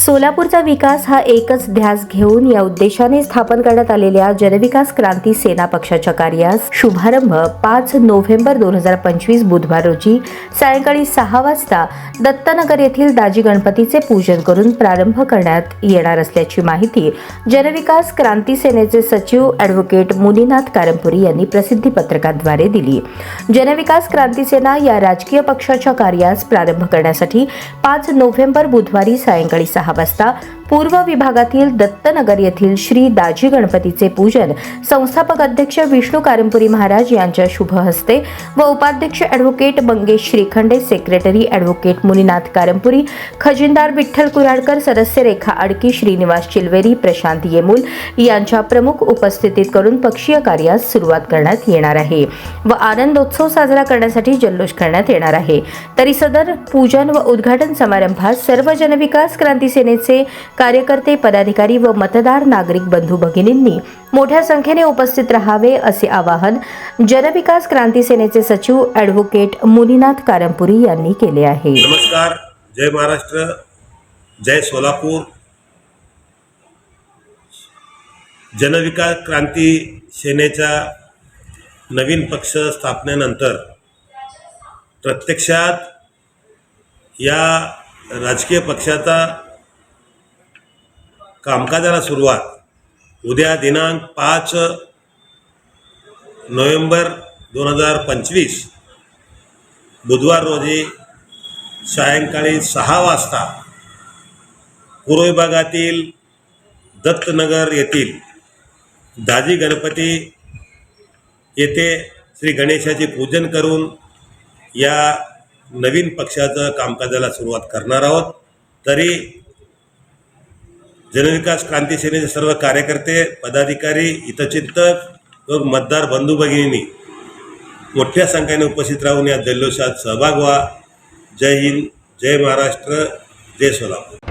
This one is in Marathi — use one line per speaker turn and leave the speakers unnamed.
सोलापूरचा विकास हा एकच ध्यास घेऊन या उद्देशाने स्थापन करण्यात आलेल्या जनविकास क्रांती सेना पक्षाच्या कार्यास शुभारंभ पाच नोव्हेंबर दोन हजार पंचवीस बुधवार रोजी सायंकाळी सहा वाजता दत्तनगर येथील दाजी गणपतीचे पूजन करून प्रारंभ करण्यात येणार असल्याची माहिती जनविकास क्रांती सेनेचे सचिव ॲडव्होकेट मुनीनाथ कारंपुरी यांनी प्रसिद्धी पत्रकाद्वारे दिली. जनविकास क्रांती सेना या राजकीय पक्षाच्या कार्यास प्रारंभ करण्यासाठी पाच नोव्हेंबर बुधवारी सायंकाळी सहा वाजता पूर्व विभागातील दत्तनगर येथील श्री दाजी गणपतीचे पूजन संस्थापक अध्यक्ष विष्णू कारंपुरी महाराज यांच्या शुभ हस्ते व उपाध्यक्ष advocate Mangesh Shrikhande secretary advocate Muninath Karampuri खजिनदार Vitthal Kuradkar सदस्य रेखा अडकी श्रीनिवास चिलवेरी प्रशांत येमूल यांच्या प्रमुख उपस्थितीत करून पक्षीय कार्यास सुरुवात करण्यात येणार आहे व आनंदोत्सव साजरा करण्यासाठी जल्लोष करण्यात येणार आहे. तरी सदर पूजन व उद्घाटन समारंभात सर्व जनविकास क्रांती सेनेचे कार्यकर्ते पदाधिकारी व मतदार नागरिक बंधू भगिनींनी मोठ्या संख्येने उपस्थित राहावे असे आवाहन जनविकास क्रांती सेनेचे सचिव ॲडव्होकेट मुनीनाथ कारंपुरी यांनी केले आहे.
नमस्कार. जय महाराष्ट्र. जय सोलापूर. जनविकास क्रांती सेनेच्या नवीन पक्ष स्थापनेनंतर प्रत्यक्षात या राजकीय पक्षाचा कामकाजाला सुरुवात. उद्या दिनांक पाच नोव्हेंबर दोन हजार पंचवीस. बुधवार रोजी सायंकाळी सहा वाजता पूर्व विभागातील दत्तनगर येथील दाजी गणपती येथे श्री गणेशाचे पूजन करून या नवीन पक्षाचं कामकाजाला सुरुवात करणार आहोत. तरी जनविकास क्रांती सेनेचे सर्व कार्यकर्ते पदाधिकारी हितचिंतक व मतदार बंधू भगिनी मोठ्या संख्येने उपस्थित राहून या जल्लोषात सहभाग व्हा. जय हिंद जय महाराष्ट्र जय सोलापूर.